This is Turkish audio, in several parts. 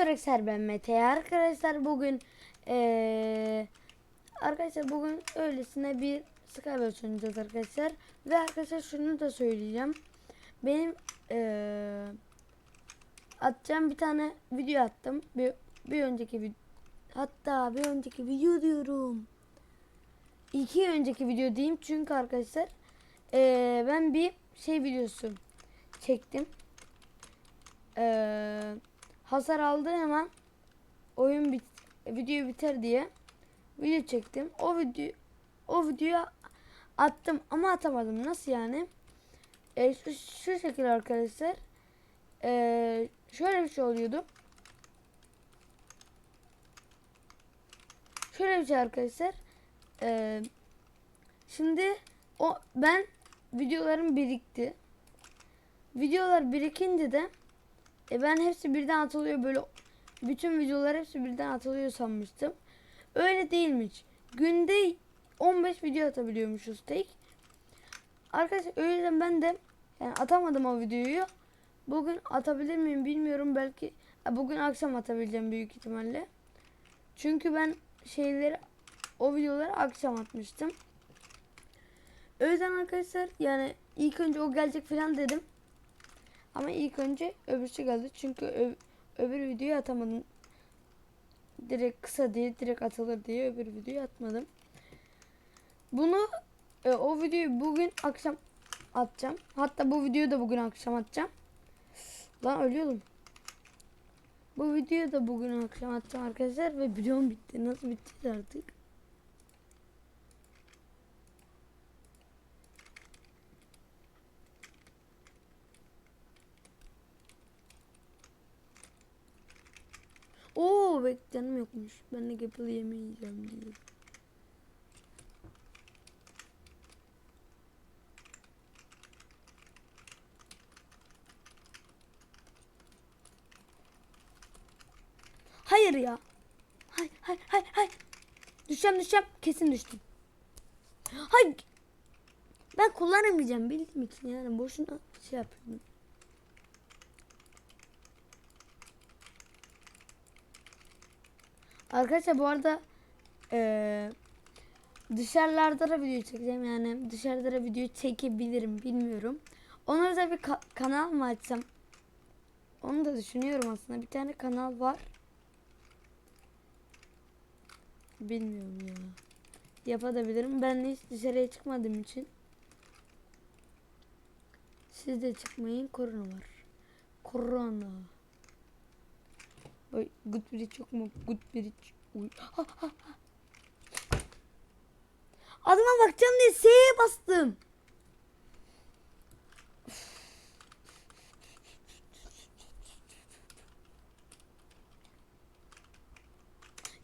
arkadaşlar ben Mete. Arkadaşlar bugün eee arkadaşlar bugün öylesine bir Skywars oynayacağız arkadaşlar. Ve arkadaşlar şunu da söyleyeceğim. Benim eee atacağım bir tane video attım. Bir, bir önceki video hatta bir önceki video diyorum. İki önceki video diyeyim çünkü arkadaşlar eee, ben bir şey videosu çektim. Eee hasar aldığı hemen oyun bit video biter diye video çektim. O video o videoyu attım ama atamadım. Nasıl yani? E, şu, şu şekilde arkadaşlar. E, şöyle bir şey oluyordu. Şöyle bir şey arkadaşlar. E, şimdi o ben videolarım birikti. Videolar birikince de e ben hepsi birden atılıyor böyle bütün videolar hepsi birden atılıyor sanmıştım. Öyle değilmiş. Günde 15 video atabiliyormuşuz tek. Arkadaşlar o yüzden ben de yani atamadım o videoyu. Bugün atabilir miyim bilmiyorum belki ha, bugün akşam atabileceğim büyük ihtimalle. Çünkü ben şeyleri o videoları akşam atmıştım. O yüzden arkadaşlar yani ilk önce o gelecek falan dedim. Ama ilk önce öbürsü geldi. Çünkü ö- öbür videoyu atamadım. Direkt kısa diye direkt atılır diye öbür videoyu atmadım. Bunu e, o videoyu bugün akşam atacağım. Hatta bu videoyu da bugün akşam atacağım. Lan ölüyordum. Bu videoyu da bugün akşam atacağım arkadaşlar ve videom bitti. Nasıl bitti artık? Oo bek canım yokmuş. Ben de Gapple yemeyeceğim diyor. Hayır ya. Hay hay hay hay. Düşeceğim düşeceğim. Kesin düştüm. Hay. Ben kullanamayacağım bildiğim için yani boşuna şey yapıyorum. Arkadaşlar bu arada eee dışarılarda da video çekeceğim yani dışarıda da video çekebilirim bilmiyorum. Ona da bir ka- kanal mı açsam? Onu da düşünüyorum aslında. Bir tane kanal var. Bilmiyorum ya. Yapabilirim. Ben hiç dışarıya çıkmadığım için. Siz de çıkmayın. Korona var. Korona. Oy, good bridge yok mu? Good bridge. Uy. Ha. Adıma bakacağım diye S'ye bastım.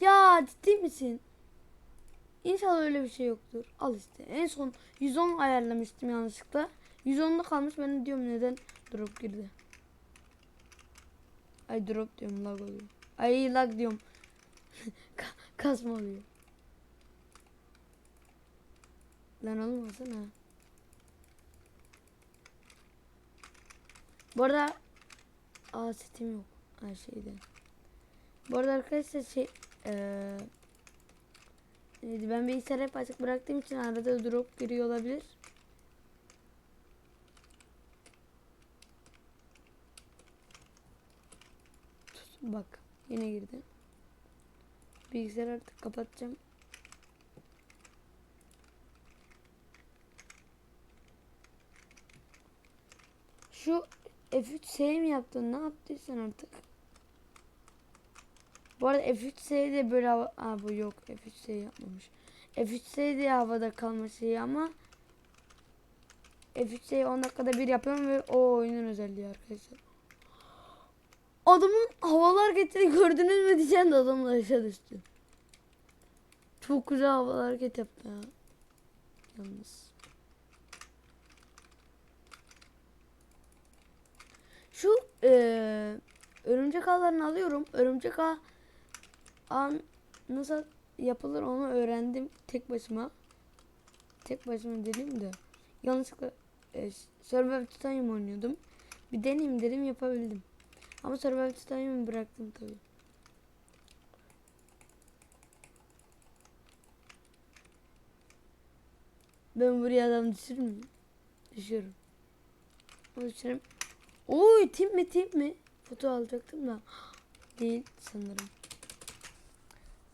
Ya ciddi misin? İnşallah öyle bir şey yoktur. Al işte. En son 110 ayarlamıştım yanlışlıkla. 110'da kalmış. Ben de diyorum neden drop girdi. Ay drop diyorum lag oluyor. Ay lag diyorum. Ka- Kasma oluyor. Lan olmasın ha. Bu arada Aa setim yok. Her şeyde. Bu arada arkadaşlar şey neydi, ben bilgisayarı hep açık bıraktığım için arada drop giriyor olabilir. Bak yine girdi. Bilgisayarı artık kapatacağım. Şu F3S mi yaptın? Ne yaptıysan artık? Bu arada F3S de böyle hava... Aa bu yok. F3S yapmamış. F3S de havada kalma şeyi ama F3S'yi 10 dakikada bir yapıyorum ve o oyunun özelliği arkadaşlar. Adamın havalar hareketini gördünüz mü diyeceğim de adam da aşağı düştü. Çok güzel havalar hareket yaptı ya. Yalnız. Şu eee örümcek ağlarını alıyorum. Örümcek ağ an nasıl yapılır onu öğrendim tek başıma. Tek başıma dedim de yanlışlıkla e, Survivor Titanium oynuyordum. Bir deneyeyim dedim yapabildim. Ama Survival Time'ı bıraktım tabii. Ben buraya adam düşürür müyüm? Düşüyorum. Onu düşürüm. Oy tim mi tim mi? Foto alacaktım da. Değil sanırım.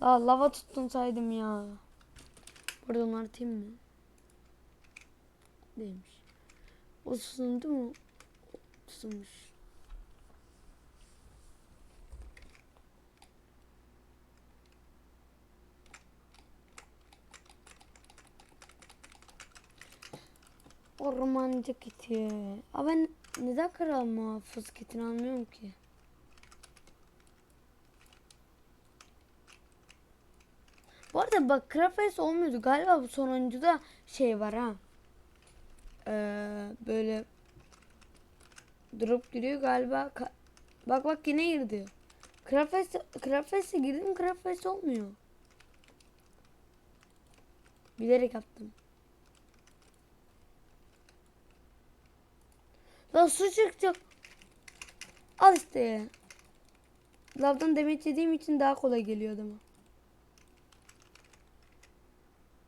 Aa lava tuttun saydım ya. Burada onlar tim mi? Değilmiş. O sundu mu? Tutulmuş. Ormancı kiti. Aa ben neden kral muhafız kitini anlıyorum ki. Bu arada bak Craftface olmuyordu. Galiba bu sonuncuda şey var ha. Ee, böyle drop giriyor galiba. Ka- bak bak yine girdi. Craftface, Craftface'e girdim Craftface olmuyor. Bilerek yaptım. Lan su çıkacak. Al işte. Lavdan demet yediğim için daha kolay geliyor adama.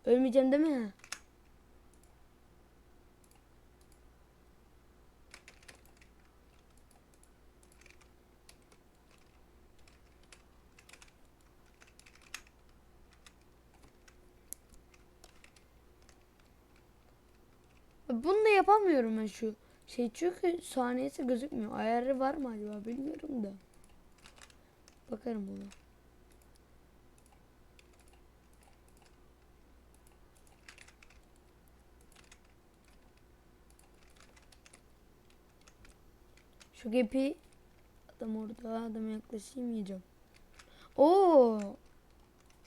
Ölmeyeceğim değil mi? Bunu da yapamıyorum ben şu şey çünkü saniyesi gözükmüyor. Ayarı var mı acaba bilmiyorum da. Bakarım buna. Şu gepi adam orada adam yaklaşayım yiyeceğim. Oo!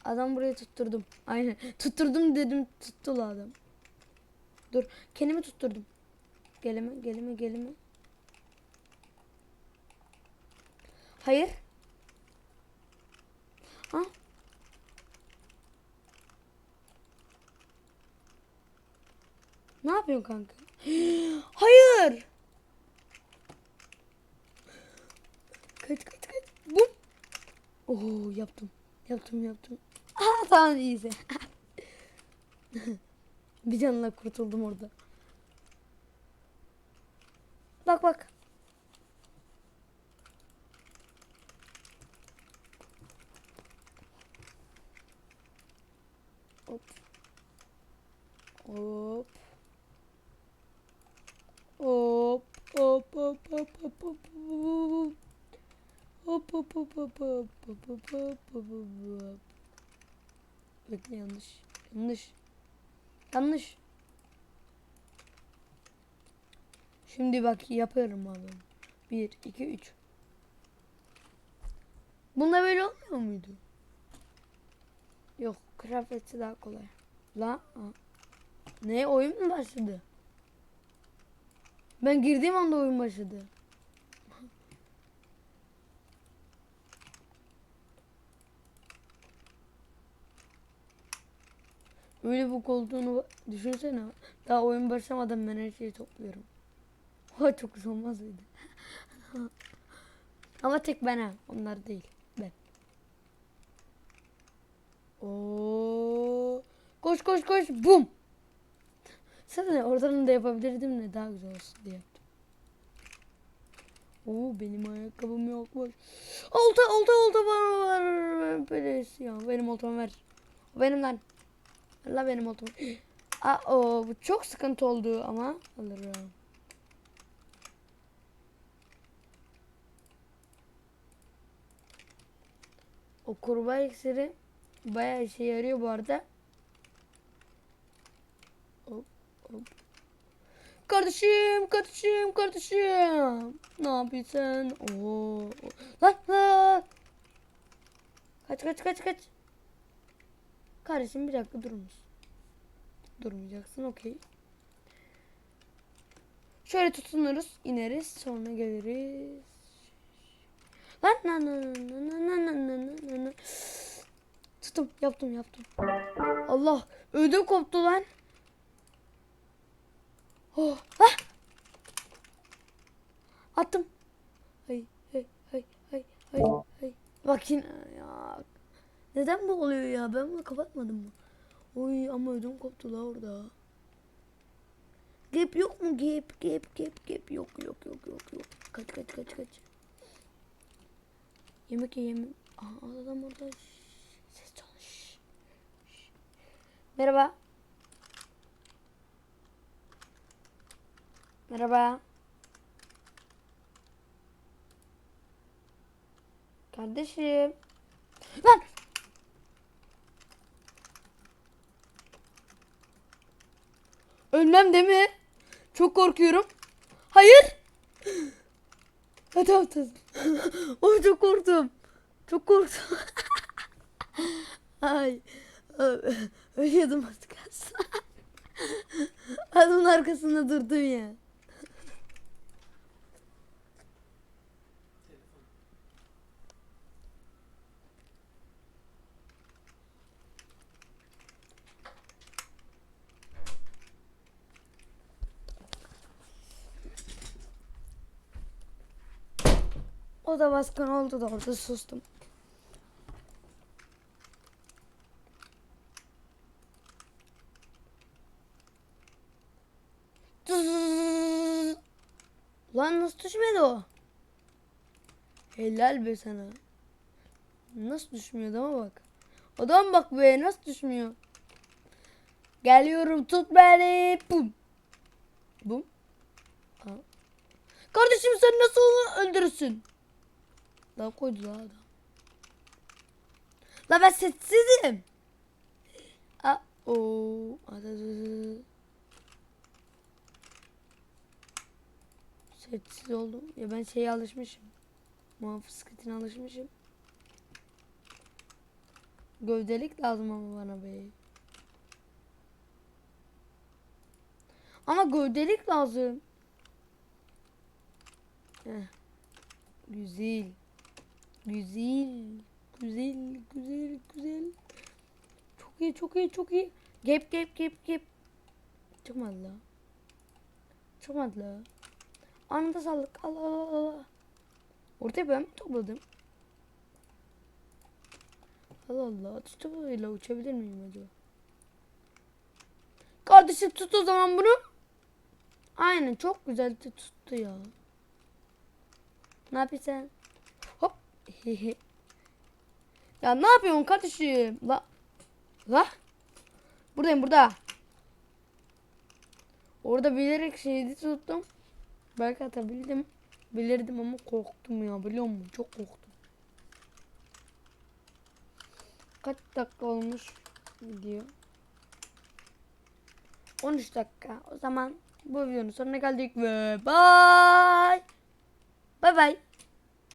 Adam buraya tutturdum. Aynen. Tutturdum dedim tuttu adam. Dur. Kendimi tutturdum. Geleme, geleme, geleme. Hayır. Ha? Ne yapıyorsun kanka? Hayır. Kaç kaç kaç. Bum. Oo yaptım. Yaptım yaptım. Aa tamam iyiyse. Bir canla kurtuldum orada. Bak bak. Hop. Hop. Hop. Hop hop hop hop hop hop. Hop hop hop hop hop hop hop hop hop hop. Bekle yanlış. Yanlış. Yanlış. Şimdi bak yapıyorum abi. 1, 2, 3. Bunda böyle olmuyor muydu? Yok. Kıyafeti daha kolay. La. Ne oyun mu başladı? Ben girdiğim anda oyun başladı. Öyle bu olduğunu düşünsene. Daha oyun başlamadan ben her şeyi topluyorum. O çok güzel olmaz mıydı? Ama tek ben ha. Onlar değil. Ben. Oo. Koş koş koş. Bum. Zaten oradan da yapabilirdim de daha güzel olsun diye. Oo benim ayakkabım yok boş. Olta olta olta var var. Böyle ya benim oltamı ver. Benim lan. Allah benim oltamı. Aa o bu çok sıkıntı oldu ama alırım. O kurbağa iksiri bayağı işe yarıyor bu arada. Hop. Kardeşim, kardeşim, kardeşim. Ne yapıyorsun? Oo. Lan lan. Kaç kaç kaç kaç. Kardeşim bir dakika durur musun? Durmayacaksın okey. Şöyle tutunuruz, ineriz, sonra geliriz. Lan lan lan lan lan lan lan lan lan. Tuttum, yaptım, yaptım. Allah, ödüm koptu lan. Oh, ah! Attım. Ay, hey, hay hay. Bak yine ya. Neden bu oluyor ya? Ben bunu kapatmadım mı? Oy ama ödüm koptu la orada. Gap yok mu? Gap gap gap gap yok yok yok yok yok. Kaç kaç kaç kaç. Yemek ye yemek. Aha adam orada. Ses çalış. Merhaba. Merhaba. Kardeşim. Lan. Ölmem değil mi? Çok korkuyorum. Hayır. Hadi tamam. Oy çok korktum. Çok korktum. Ay. Ölüyordum az. Adamın arkasında durdum ya. O da baskın oldu da orada sustum. Lan nasıl düşmedi o? Helal be sana. Nasıl düşmüyor ama bak. Adam bak be nasıl düşmüyor. Geliyorum tut beni. Bum. Bum. Kardeşim sen nasıl onu öldürürsün? Daha koydu la adam. La ben sessizim. Aa, o. Sessiz oldum. Ya ben şeye alışmışım. Muhafız kitine alışmışım. Gövdelik lazım ama bana be. Ama gövdelik lazım. Heh. Güzel. Güzel. Güzel, güzel, güzel. Çok iyi, çok iyi, çok iyi. Gep, gep, gep, gep. Çıkmadı la. Çıkmadı la. Anında sallık. Allah Allah Allah. Ortaya ben mi topladım? Allah Allah. Böyle uçabilir miyim acaba? Kardeşim tut o zaman bunu. Aynen çok güzel tuttu ya. Ne yapıyorsun? Ya ne yapıyorsun kardeşim? La. La. Buradayım burada. Orada bilerek şeydi tuttum. Belki atabildim. Bilirdim ama korktum ya biliyor musun? Çok korktum. Kaç dakika olmuş video? 13 dakika. O zaman bu videonun sonuna geldik ve bye. Bye bye.